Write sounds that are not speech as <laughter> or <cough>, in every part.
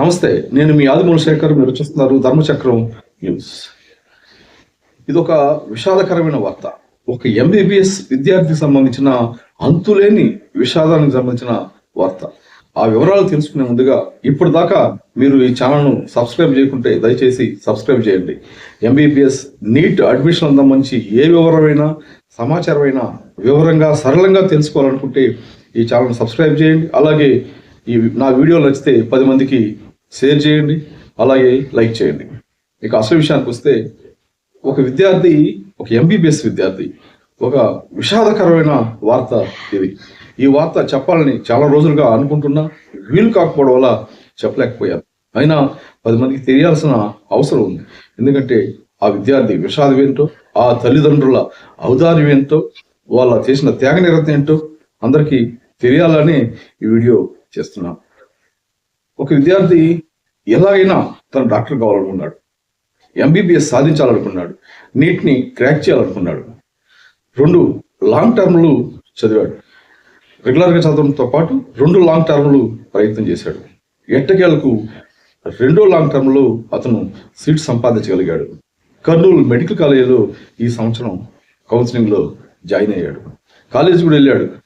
నమస్తే నేను మీ ఆదిమూల శేఖర్ మీరు చూస్తున్నారు ధర్మచక్రం న్యూస్. ఇది ఒక విషాదకరమైన వార్త. ఒక ఎంబీబీఎస్ విద్యార్థికి సంబంధించిన అంతులేని విషాదానికి సంబంధించిన వార్త. ఆ వివరాలు తెలుసుకునే ముందుగా ఇప్పటిదాకా మీరు ఈ ఛానల్ను సబ్స్క్రైబ్ చేయకుంటే దయచేసి సబ్స్క్రైబ్ చేయండి. ఎంబీబీఎస్ నీట్ అడ్మిషన్ సంబంధించి ఏ వివరమైనా సమాచారమైనా వివరంగా సరళంగా తెలుసుకోవాలనుకుంటే ఈ ఛానల్ సబ్స్క్రైబ్ చేయండి. అలాగే ఈ నా వీడియోలు నచ్చితే పది మందికి షేర్ చేయండి అలాగే లైక్ చేయండి. ఇక అసలు విషయానికి వస్తే ఒక విద్యార్థి ఒక ఎంబీబీఎస్ విద్యార్థి ఒక విషాదకరమైన వార్త ఇది. ఈ వార్త చెప్పాలని చాలా రోజులుగా అనుకుంటున్నా వీలు కాకపోవడం వల్ల చెప్పలేకపోయాను. అయినా పది మందికి తెలియాల్సిన అవసరం ఉంది. ఎందుకంటే ఆ విద్యార్థి విషాదం ఏంటో ఆ తల్లిదండ్రుల ఔదార్యం ఏంటో వాళ్ళ చేసిన త్యాగ నిరత ఏంటో అందరికీ తెలియాలని ఈ వీడియో చేస్తున్నాం. ఒక విద్యార్థి ఎలాగైనా తన డాక్టర్ కావాలనుకున్నాడు. ఎంబీబీఎస్ సాధించాలనుకున్నాడు. నీట్ని క్రాక్ చేయాలనుకున్నాడు. రెండు లాంగ్ టర్మ్లు చదివాడు. రెగ్యులర్గా చదవడంతో పాటు రెండు లాంగ్ టర్మ్లు ప్రయత్నం చేశాడు. ఎట్టకేలకు రెండో లాంగ్ టర్మ్లో అతను సీట్ సంపాదించగలిగాడు. కర్నూలు మెడికల్ కాలేజీలో ఈ సంవత్సరం కౌన్సిలింగ్లో జాయిన్ అయ్యాడు. కాలేజీ కూడా వెళ్ళాడు.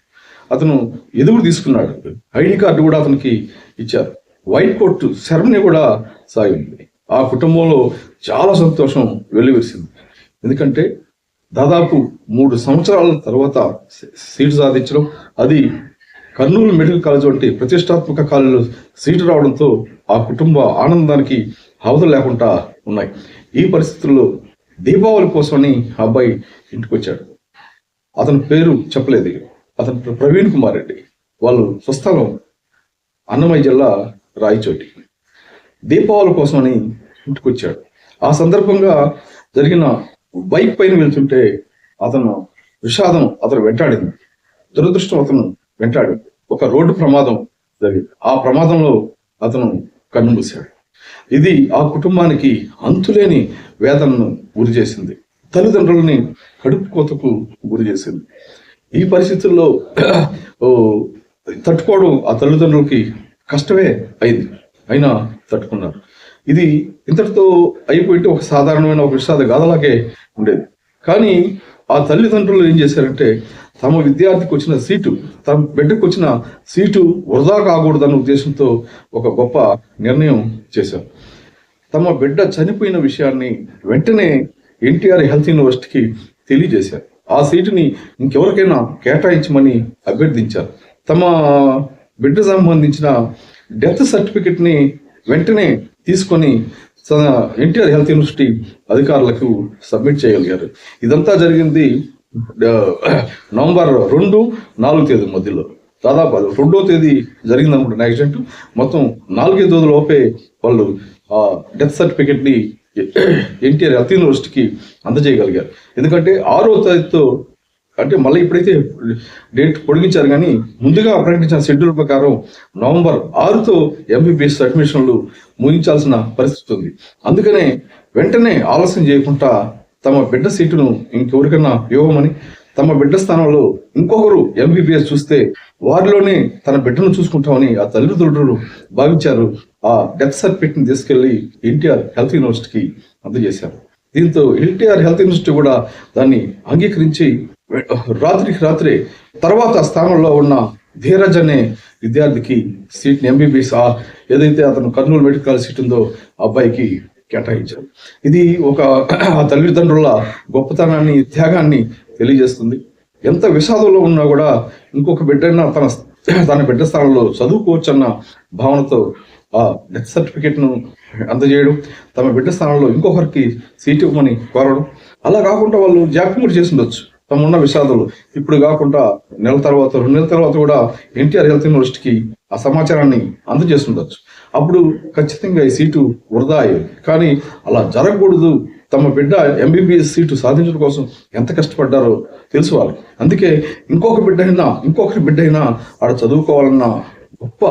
అతను ఎదుగు తీసుకున్నాడు. ఐడి కార్డు కూడా అతనికి ఇచ్చారు. వైట్ కోట్ సెరమనీ కూడా సాగింది ఆ కుటుంబంలో చాలా సంతోషం వెల్లివిరిసింది. ఎందుకంటే దాదాపు మూడు సంవత్సరాల తర్వాత సీటు సాధించడం అది కర్నూలు మెడికల్ కాలేజ్ వంటి ప్రతిష్టాత్మక కాలేజీలో సీటు రావడంతో ఆ కుటుంబ ఆనందానికి అవధులు లేకుండా ఉన్నాయి. ఈ పరిస్థితుల్లో దీపావళి కోసమని ఆ అబ్బాయి ఇంటికి వచ్చాడు అతని పేరు చెప్పలేదు అతను ప్రవీణ్ కుమార్ రెడ్డి. వాళ్ళు స్వస్థలం అన్నమయ్య జిల్లా రాయచోటి. దీపావళి కోసమని ఇంటికి వచ్చాడు ఆ సందర్భంగా జరిగిన బైక్ పైన వెళ్తుంటే అతను విషాదం అతను వెంటాడింది. దురదృష్టం అతను వెంటాడు. ఒక రోడ్డు ప్రమాదం జరిగింది. ఆ ప్రమాదంలో అతను కన్ను మూశాడు. ఇది ఆ కుటుంబానికి అంతులేని వేదనను గురి చేసింది తల్లిదండ్రులని కడుపు కోతకు గురి చేసింది ఈ పరిస్థితుల్లో తట్టుకోవడం ఆ తల్లిదండ్రులకి కష్టమే అయింది. అయినా తట్టుకున్నారు. ఇది ఇంతటితో అయిపోయింటే ఒక సాధారణమైన ఒక విషాద గాథలాగే ఉండేది. కానీ ఆ తల్లిదండ్రులు ఏం చేశారంటే తమ విద్యార్థికి వచ్చిన సీటు తమ బిడ్డకు వచ్చిన సీటు వృధా కాకూడదన్న ఉద్దేశంతో ఒక గొప్ప నిర్ణయం చేశారు. తమ బిడ్డ చనిపోయిన విషయాన్ని వెంటనే ఎన్టీఆర్ హెల్త్ యూనివర్సిటీకి తెలియజేశారు. ఆ సీటుని ఇంకెవరికైనా కేటాయించమని అభ్యర్థించారు. తమ బిడ్డ సంబంధించిన డెత్ సర్టిఫికెట్ని వెంటనే తీసుకొని ఎన్టీఆర్ హెల్త్ యూనివర్సిటీ అధికారులకు సబ్మిట్ చేయగలిగారు. ఇదంతా జరిగింది నవంబర్ రెండు నాలుగు తేదీ మధ్యలో. దాదాపు రెండో తేదీ జరిగింది అనుకుంటున్న యాక్సిడెంట్. మొత్తం నాలుగైదు రోజుల లోపే వాళ్ళు ఆ డెత్ సర్టిఫికెట్ని ఎన్టీఆర్ హెల్త్ యూనివర్సిటీకి అందజేయగలిగారు. ఎందుకంటే ఆరో తేదీతో అంటే మళ్ళీ ఇప్పుడైతే డేట్ పొడిగించారు కానీ ముందుగా ప్రకటించిన షెడ్యూల్ ప్రకారం నవంబర్ ఆరుతో ఎంబీబీఎస్ అడ్మిషన్లు ముగించాల్సిన పరిస్థితి ఉంది. అందుకనే వెంటనే ఆలస్యం చేయకుండా తమ బిడ్డ సీటును ఇంకెవరికన్నా ఇవ్వమని తమ బిడ్డ స్థానంలో ఇంకొకరు ఎంబీబీఎస్ చూస్తే వారిలోనే తన బిడ్డను చూసుకుంటామని ఆ తల్లిదండ్రులు భావించారు ఆ డెత్ సర్టిఫికెట్ని తీసుకెళ్ళి ఎన్టీఆర్ హెల్త్ యూనివర్సిటీకి అందజేశారు. దీంతో ఎన్టీఆర్ హెల్త్ యూనివర్సిటీ కూడా దాన్ని అంగీకరించి రాత్రికి రాత్రే తర్వాత స్థానంలో ఉన్న ధీరజ్ అనే విద్యార్థికి సీట్ని ఎంబీబీఎస్ ఏదైతే అతను కర్నూలు మెడికల్ కాలేజ్ సీట్ ఉందో ఆ అబ్బాయికి కేటాయించారు. ఇది ఒక ఆ తల్లిదండ్రుల గొప్పతనాన్ని త్యాగాన్ని తెలియజేస్తుంది. ఎంత విషాదంలో ఉన్నా కూడా ఇంకొక బిడ్డైనా తన తన బిడ్డ స్థానంలో చదువుకోవచ్చన్న భావనతో ఆ డెత్ సర్టిఫికేట్ను అందజేయడం తమ బిడ్డ స్థానంలో ఇంకొకరికి సీట్ ఇవ్వమని కోరడం. అలా కాకుండా వాళ్ళు జాక్యుమెంట్ చేసి ఉండొచ్చు. తమ ఉన్న విషాదాలు. ఇప్పుడు కాకుండా నెల తర్వాత రెండు నెలల తర్వాత కూడా ఎన్టీఆర్ హెల్త్ యూనివర్సిటీకి ఆ సమాచారాన్ని అందజేస్తుండొచ్చు అప్పుడు ఖచ్చితంగా ఈ సీటు వృధా అయ్యేది. కానీ అలా జరగకూడదు. తమ బిడ్డ ఎంబీబీఎస్ సీటు సాధించడం కోసం ఎంత కష్టపడ్డారో తెలుసు వాళ్ళకి. అందుకే ఇంకొక బిడ్డ అయినా ఇంకొకరి బిడ్డ అయినా ఆడ చదువుకోవాలన్న గొప్ప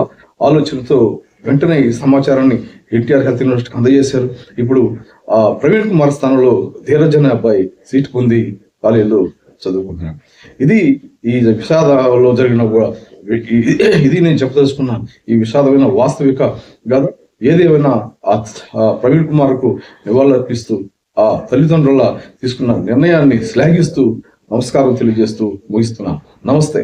ఆలోచనతో వెంటనే ఈ సమాచారాన్ని ఎన్టీఆర్ హెల్త్ యూనివర్సిటీకి అందజేశారు. ఇప్పుడు ఆ ప్రవీణ్ కుమార్ స్థానంలో ధీరజ్ అనే అబ్బాయి సీట్ పొంది కాలేజీలో చదువుకుంటున్నాడు. ఇది ఈ విషాదంలో జరిగిన కూడా <coughs> ఇది నేను చెప్పదలుచుకున్నాను ఈ విషాదమైన వాస్తవిక కాదు ఏదేమైనా ఆ ఆ ప్రవీణ్ కుమార్కు నివాళులర్పిస్తూ ఆ తల్లిదండ్రుల తీసుకున్న నిర్ణయాన్ని శ్లాఘిస్తూ నమస్కారం తెలియజేస్తూ ముగిస్తున్నాను. నమస్తే.